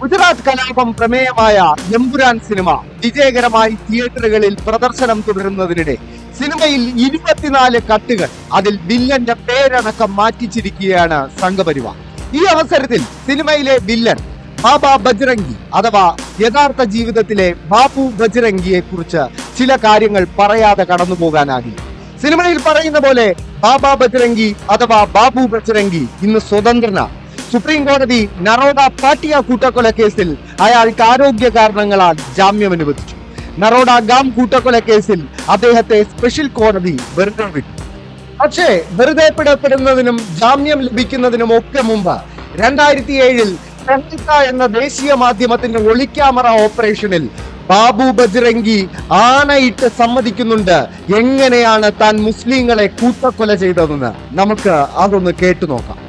ഗുജറാത്ത് കലാപം പ്രമേയമായ എമ്പുരാൻ സിനിമ വിജയകരമായി തിയേറ്ററുകളിൽ പ്രദർശനം തുടരുന്നതിനിടെ സിനിമയിൽ ഇരുപത്തിനാല് കട്ടുകൾ അതിൽ വില്ലന്റെ പേരടക്കം മാറ്റിച്ചിരിക്കുകയാണ് സംഘപരിവാർ. ഈ അവസരത്തിൽ സിനിമയിലെ വില്ലൻ ബാബ ബജ്രംഗി അഥവാ യഥാർത്ഥ ജീവിതത്തിലെ ബാബു ബജ്രംഗിയെ കുറിച്ച് ചില കാര്യങ്ങൾ പറയാതെ കടന്നു പോകാനാകില്ല. സിനിമയിൽ പറയുന്ന പോലെ ബാബ ബജ്രംഗി അഥവാ ബാബു ബജ്രംഗി ഇന്ന് സ്വതന്ത്രനാണ്. സുപ്രീം കോടതി നറോഡ പാട്ടിയ കൂട്ടക്കൊല കേസിൽ അയാൾക്ക് ആരോഗ്യ കാരണങ്ങളാൽ ജാമ്യം അനുവദിച്ചു. നറോഡ ഗാം കൂട്ടക്കൊല കേസിൽ അദ്ദേഹത്തെ സ്പെഷ്യൽ കോടതി വെറുതെ വിട്ടു. പക്ഷേ വെറുതെ പിടപ്പെടുന്നതിനും ജാമ്യം ലഭിക്കുന്നതിനും ഒക്കെ മുമ്പ് രണ്ടായിരത്തി ഏഴിൽ എന്ന ദേശീയ മാധ്യമത്തിന്റെ ഒളിക്യാമറ ഓപ്പറേഷനിൽ ബാബു ബജ്രംഗി ആനയിട്ട് സമ്മതിക്കുന്നുണ്ട്. എങ്ങനെയാണ് താൻ മുസ്ലിങ്ങളെ കൂട്ടക്കൊല ചെയ്തതെന്ന് നമുക്ക് അതൊന്ന് കേട്ടു നോക്കാം.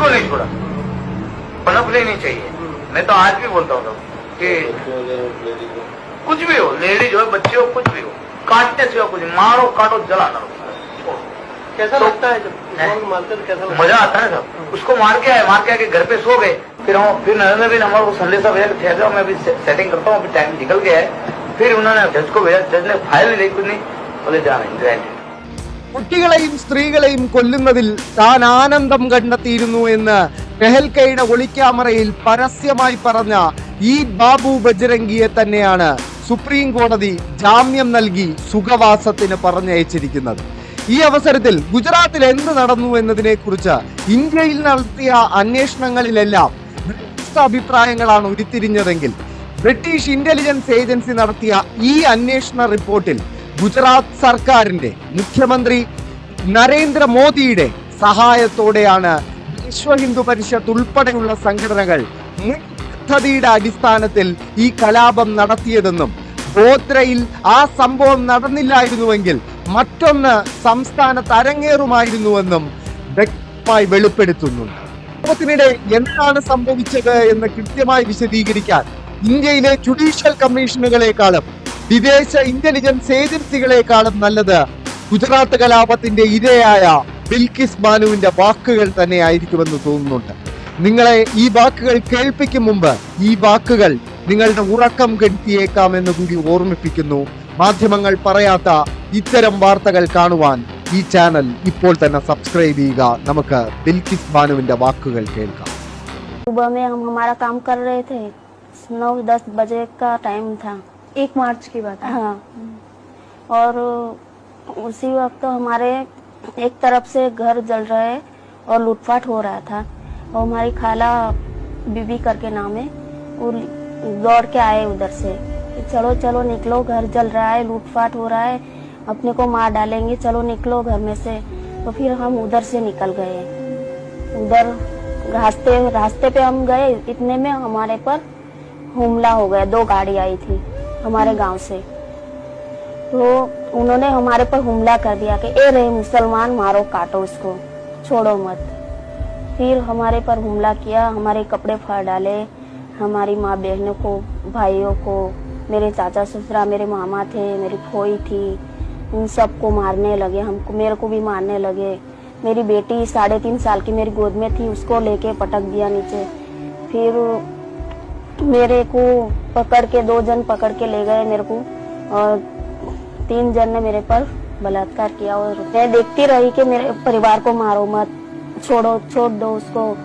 किसी को नहीं छोड़ा। पनपने लेनी चाहिए। मैं तो आज भी बोलता हूँ कि कुछ भी हो लेडीज़ हो बच्चे हो कुछ भी हो काटने से कुछ मारो काटो जला छोड़ो। कैसा तो- लगता है जब हैं? कैसा मज़ा आता है सब। उसको मार के आए मार के आके घर पे सो गए। फिर हम फिर नरेंद्र भी हमारे को संदेशा भेजा ठहर जाओ मैं अभी सेटिंग करता हूँ अभी टाइम निकल गया है। फिर उन्होंने जज को भेजा जज ने फ़ाइल नहीं ली कुछ नहीं। बोले जा रहे കുട്ടികളെയും സ്ത്രീകളെയും കൊല്ലുന്നതിൽ താൻ ആനന്ദം കണ്ടെത്തിയിരുന്നു എന്ന് പെഹൽക്കയുടെ ഒളിക്യാമറയിൽ പരസ്യമായി പറഞ്ഞ ഈ ബാബു ബജ്രംഗിയെ തന്നെയാണ് സുപ്രീം കോടതി ജാമ്യം നൽകി സുഖവാസത്തിന് പറഞ്ഞയച്ചിരിക്കുന്നത്. ഈ അവസരത്തിൽ ഗുജറാത്തിൽ എന്ത് നടന്നു എന്നതിനെ കുറിച്ച് ഇന്ത്യയിൽ നടത്തിയ അന്വേഷണങ്ങളിലെല്ലാം അഭിപ്രായങ്ങളാണ് ഉരുത്തിരിഞ്ഞതെങ്കിൽ ബ്രിട്ടീഷ് ഇന്റലിജൻസ് ഏജൻസി നടത്തിയ ഈ അന്വേഷണ റിപ്പോർട്ടിൽ ഗുജറാത്ത് സർക്കാരിന്റെ മുഖ്യമന്ത്രി നരേന്ദ്രമോദിയുടെ സഹായത്തോടെയാണ് വിശ്വ ഹിന്ദു പരിഷത്ത് ഉൾപ്പെടെയുള്ള സംഘടനകൾ പദ്ധതിയുടെ അടിസ്ഥാനത്തിൽ ഈ കലാപം നടത്തിയതെന്നും ഗോത്രയിൽ ആ സംഭവം നടന്നില്ലായിരുന്നുവെങ്കിൽ മറ്റൊന്ന് സംസ്ഥാനത്ത് അരങ്ങേറുമായിരുന്നുവെന്നും വ്യക്തമായി വെളിപ്പെടുത്തുന്നുണ്ട് സംഭവത്തിനിടെ എന്താണ് സംഭവിച്ചത് എന്ന് കൃത്യമായി വിശദീകരിക്കാൻ ഇന്ത്യയിലെ ജുഡീഷ്യൽ കമ്മീഷനുകളെക്കാളും വിദേശ ഇന്റലിജൻസ് ഏജൻസികളെക്കാളും നല്ലത് ഗുജറാത്ത് കലാപത്തിന്റെ ഇരയായ ബിൽക്കിസ് ബാനുവിന്റെ വാക്കുകൾ തന്നെ ആയിരിക്കുമെന്ന് തോന്നുന്നുണ്ട് നിങ്ങളെ ഈ വാക്കുകൾ കേൾപ്പിക്കും മുമ്പ് ഈ വാക്കുകൾ നിങ്ങളുടെ ഉറക്കം കെടുത്തിയേക്കാമെന്ന് കൂടി ഓർമ്മിപ്പിക്കുന്നു മാധ്യമങ്ങൾ പറയാത്ത ഇത്തരം വാർത്തകൾ കാണുവാൻ ഈ ചാനൽ ഇപ്പോൾ തന്നെ സബ്സ്ക്രൈബ് ചെയ്യുക നമുക്ക് ബിൽക്കിസ് ബാനുവിന്റെ വാക്കുകൾ കേൾക്കാം सुबह में हम हमारा काम कर रहे थे नौ दस बजे का टाइम था एक मार्च की बात है। हाँ। और उसी वक्त हमारे एक तरफ़ से घर जल रहे और लूटपाट हो रहा था और हमारी खाला बीबी करके नाम है वो दौड़ के आए उधर से कि चलो चलो निकलो घर जल रहा है लूटपाट हो रहा है अपने को मार डालेंगे चलो निकलो घर में से। तो फिर हम उधर से निकल गए। उधर रास्ते रास्ते पे हम गए इतने में हमारे पर हमला हो गया दो गाड़ी आई थी। हमारे गाँव से। तो उन्होंने हमारे पर हमला कर दिया कि, ए रहे मुसलमान मारो काटो इसको, छोड़ो मत। फिर हमारे पर हमला किया, हमारे कपड़े फाड़ डाले, हमारी माँ बहनों को, भाइयों को, मेरे चाचा ससुरा, मेरे मामा थे, मेरी खोई थी, उन सबको मारने लगे हमको मेरे को भी मारने लगे। मेरी बेटी साढ़े तीन साल की मेरी गोद में थी, उसको लेके पटक दिया नीचे। फिर मेरे को पकड़ के, दो जन पकड़ के ले गए मेरे को और तीन जन ने मेरे पर बलात्कार किया और मैं देखती रही कि मेरे परिवार को मारो मत, छोड़ो, छोड़ दो उसको।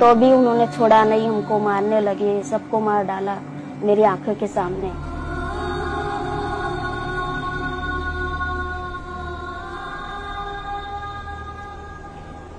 तो भी उन्होंने छोड़ा नहीं, हमको मारने लगे, सबको मार डाला मेरी आँखों के सामने।